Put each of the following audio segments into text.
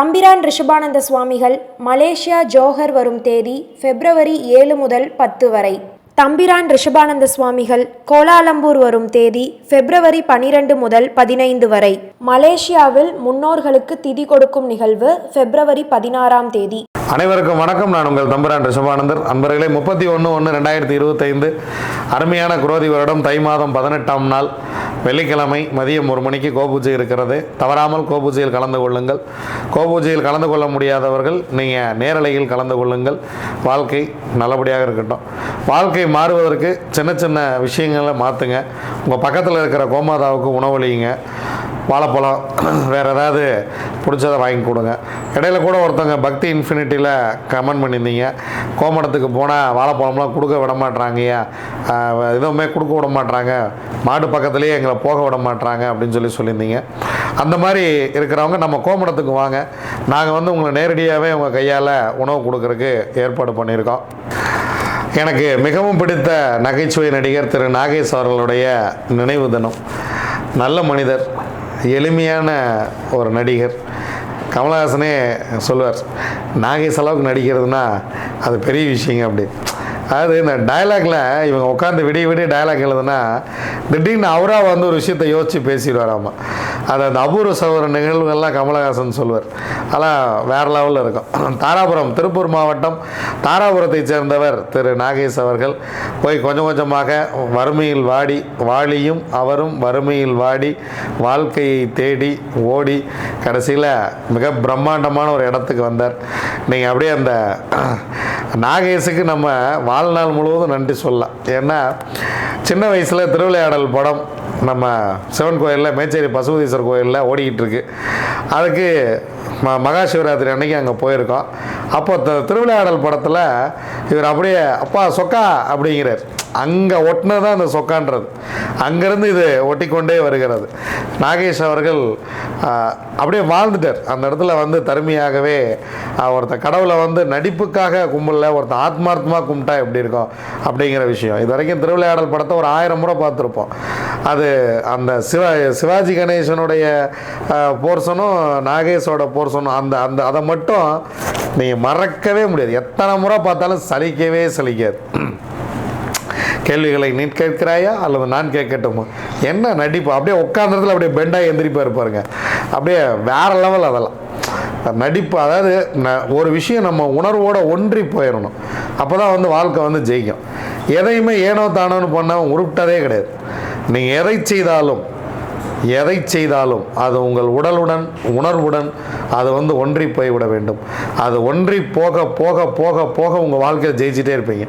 தம்பிரான் ரிஷபானந்த சுவாமிகள் Malaysia Johor வரும் தேதி பிப்ரவரி ஏழு முதல் பத்து வரை. தம்பிரான் ரிஷபானந்த சுவாமிகள் கோலாலம்பூர் வரும் தேதி பிப்ரவரி பனிரெண்டு முதல் பதினைந்து வரை. மலேசியாவில் முன்னோர்களுக்கு திதி கொடுக்கும் நிகழ்வு பிப்ரவரி பதினாறாம் தேதி. அனைவருக்கும் வணக்கம். நான் உங்கள் தம்புரான் ரிஷபானந்தர். அன்பர்களே முப்பத்தி ஒன்று ஒன்று ரெண்டாயிரத்தி இருபத்தைந்து அருமையான குரோதி வருடம் தை மாதம் பதினெட்டாம் நாள் வெள்ளிக்கிழமை மதியம் ஒரு மணிக்கு கோபூஜை இருக்கிறது. தவறாமல் கோபூஜையில் கலந்து கொள்ளுங்கள். கோபூஜையில் கலந்து கொள்ள முடியாதவர்கள் நீங்கள் நேரலையில் கலந்து கொள்ளுங்கள். வாழ்க்கை நல்லபடியாக இருக்கட்டும். வாழ்க்கை மாறுவதற்கு சின்ன சின்ன விஷயங்களை மாற்றுங்க உங்கள் பக்கத்தில் இருக்கிற கோமாதாவுக்கு உணவளியுங்க. வாழைப்பழம் வேறு ஏதாவது பிடிச்சதை வாங்கி கொடுங்க. இடையில கூட ஒருத்தவங்க பக்தி இன்ஃபினிட்டியில் கமெண்ட் பண்ணியிருந்தீங்க. கோமடத்துக்கு போனால் வாழைப்பழம்லாம் கொடுக்க விட மாட்றாங்கய்யா. எதுவுமே கொடுக்க விட மாட்றாங்க. மாடு பக்கத்துலேயே எங்களை போக விட மாட்றாங்க அப்படின்னு சொல்லி சொல்லியிருந்தீங்க. அந்த மாதிரி இருக்கிறவங்க நம்ம கோமடத்துக்கு வாங்க. நாங்கள் வந்து உங்களை நேரடியாகவே உங்கள் கையால் உணவு கொடுக்குறக்கு ஏற்பாடு பண்ணியிருக்கோம். எனக்கு மிகவும் பிடித்த நகைச்சுவை நடிகர் திரு. நாகேஷ் அவர்களுடைய நினைவு தினம். நல்ல மனிதர். எளிமையான ஒரு நடிகர். கமலஹாசனே சொல்லுவார் நாகேஷ் அளவுக்கு நடிக்கிறதுனா அது பெரிய விஷயங்க அப்படி. அதாவது இந்த டயலாக்ல இவங்க உட்காந்து விடிய விடிய டயலாக் எழுதுனா திடீர்னு அவராக வந்து ஒரு விஷயத்தை யோசித்து பேசிடுவார் ஆமாம் அந்த அபூர்வ சகோதர நிகழ்வுகள்லாம் கமலஹாசன் சொல்வார். அதெல்லாம் வேறு லெவலில் இருக்கும். தாராபுரம் திருப்பூர் மாவட்டம் தாராபுரத்தைச் சேர்ந்தவர் திரு நாகேஷ் அவர்கள். போய் கொஞ்சம் கொஞ்சமாக வறுமையில் வாடி வாழியும் அவரும் வறுமையில் வாடி வாழ்க்கையை தேடி ஓடி கடைசியில் மிக பிரம்மாண்டமான ஒரு இடத்துக்கு வந்தார். நீங்கள் அப்படியே அந்த நாகேஷுக்கு நம்ம வாழ்நாள் முழுவதும் நன்றி சொல்லலாம். ஏன்னா சின்ன வயசில் திருவிளையாடல் படம் நம்ம சிவன் கோயிலில் மேச்சேரி பசுபதீஸ்வரர் கோயிலில் ஓடிக்கிட்டு இருக்கு அதுக்கு ம மகா சிவராத்திரி அன்னைக்கு அங்கே போயிருக்கோம். அப்போ த- திருவிளையாடல் படத்தில் இவர் அப்படியே அப்பா சொக்கா! அப்படிங்கிறார். அங்கே ஒட்டினது தான் அந்த சொக்கான்றது. அங்கேருந்து இது ஒட்டிக்கொண்டே வருகிறது. நாகேஷ் அவர்கள் அப்படியே வாழ்ந்துட்டார். அந்த இடத்துல வந்து தருமையாகவே ஒருத்த ஒருத்தன் கடவுளை வந்து நடிப்புக்காக கும்பலில் ஒருத்தன் ஆத்மார்த்தமாக கும்பிட்டா எப்படி இருக்கும் அப்படிங்கிற விஷயம். இது வரைக்கும் திருவிளையாடல் படத்தை ஒரு ஆயிரம் முறை பார்த்துருப்போம். அது அந்த சிவா சிவாஜி கணேசனுடைய போர்ஷனும் நாகேஷோட போர்ஷனும் அந்த அந்த அதை மட்டும் நீங்கள் மறக்கவே முடியாது. எத்தனை முறை பார்த்தாலும் சலிக்கவே சலிக்காது. கேள்விகளை நீ கேட்கிறாயா அல்லது நான் கேட்கட்டுமா? என்ன நடிப்பு? அப்படியே உட்காந்துறதுல அப்படியே பெண்டாக எந்திரிப்பாக இருப்பாருங்க அப்படியே வேற லெவல் அதெல்லாம். நடிப்பு அதாவது ந- ஒரு விஷயம் நம்ம உணர்வோடு ஒன்றி போயிடணும். அப்போ தான் வந்து வாழ்க்கை வந்து ஜெயிக்கும். எதையுமே ஏனோ தானோன்னு பண்ணவன் உருப்பிட்டதே கிடையாது. நீங்கள் எதை செய்தாலும் எதை செய்தாலும் அது உங்கள் உடலுடன் உணர்வுடன் அது வந்து ஒன்றி போய்விட வேண்டும். அது ஒன்றி போக போக போக போக உங்கள் வாழ்க்கையில் ஜெயிச்சிட்டே இருப்பீங்க.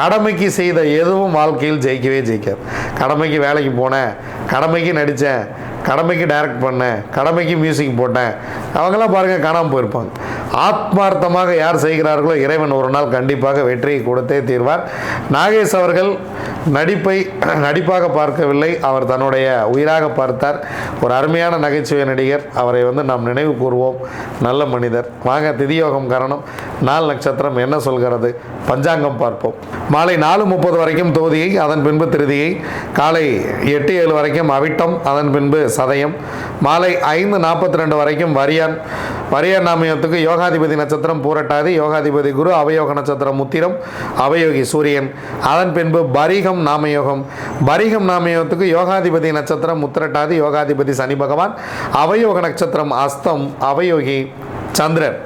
கடமைக்கு செய்த எதுவும் வாழ்க்கையில் ஜெயிக்கவே ஜெயிக்காது. கடமைக்கு வேலைக்கு போனேன் கடமைக்கு நடித்தேன் கடமைக்கு டைரக்ட் பண்ணேன் கடமைக்கு மியூசிக் போட்டேன் அவங்கெல்லாம் பாருங்கள் காணாமல் போயிருப்பாங்க. ஆத்மார்த்தமாக யார் செய்கிறார்களோ இறைவன் ஒரு நாள் கண்டிப்பாக வெற்றியை கொடுத்தே தீர்வார். நாகேஷ் அவர்கள் நடிப்பை நடிப்பாக பார்க்கவில்லை. அவர் தன்னுடைய உயிராக பார்த்தார். ஒரு அருமையான நகைச்சுவை நடிகர். அவரை வந்து நாம் நினைவு கூறுவோம் நல்ல மனிதர். வாங்க திதியோகம் காரணம். நாள் நட்சத்திரம் என்ன சொல்கிறது? பஞ்சாங்கம் பார்ப்போம். மாலை நாலு முப்பது வரைக்கும் தோதியை அதன் பின்பு திருதியை காலை எட்டு ஏழு வரைக்கும் அவிட்டம் அதன் பின்பு சதயம் மாலை ஐந்து நாற்பத்தி ரெண்டு வரைக்கும் வரியான். வரியான் நாமயத்துக்கு யோகாதிபதி நட்சத்திரம் பூரட்டாதி யோகாதிபதி குரு அவயோக நட்சத்திரம் முத்திரம் அவயோகி சூரியன். அதன் பின்பு பரிகம் நாமயோகம். பரிகம் நாமயோகத்துக்கு யோகாதிபதி நட்சத்திரம் முத்திரட்டாதி யோகாதிபதி சனி பகவான் அவயோக நட்சத்திரம் அஸ்தம் அவயோகி சந்திரன்.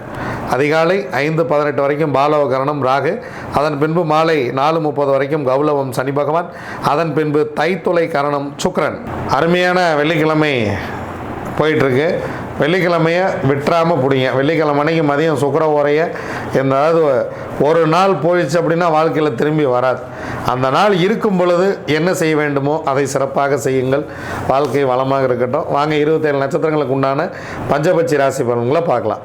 அதிகாலை ஐந்து பதினெட்டு வரைக்கும் பாலவகரணம் ராகு அதன் பின்பு மாலை நாலு முப்பது வரைக்கும் கௌலவம் சனி பகவான் அதன் பின்பு தைத்துளை கரணம் சுக்ரன் அருமையான வெள்ளிக்கிழமை போயிட்டுருக்கு. வெள்ளிக்கிழமையை விட்டுறாமல் பிடிங்க. வெள்ளிக்கிழமை அன்றைக்கி மதியம் சுக்கர உரைய இந்த அதாவது ஒரு நாள் போயிடுச்சு அப்படின்னா வாழ்க்கையில் திரும்பி வராது. அந்த நாள் இருக்கும் பொழுது என்ன செய்ய வேண்டுமோ அதை சிறப்பாக செய்யுங்கள். வாழ்க்கை வளமாக இருக்கட்டும். வாங்க இருபத்தேழு நட்சத்திரங்களுக்கு உண்டான பஞ்சபட்சி ராசி பலன்களை பார்க்கலாம்.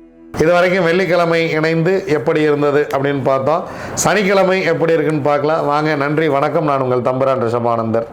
இது வரைக்கும் வெள்ளிக்கிழமை இணைந்து எப்படி இருந்தது அப்படின்னு பார்த்தோம் சனிக்கிழமை எப்படி இருக்குன்னு பார்க்கலாம். வாங்க நன்றி வணக்கம். நான் உங்கள் தம்புரான் ரிஷபானந்தர்.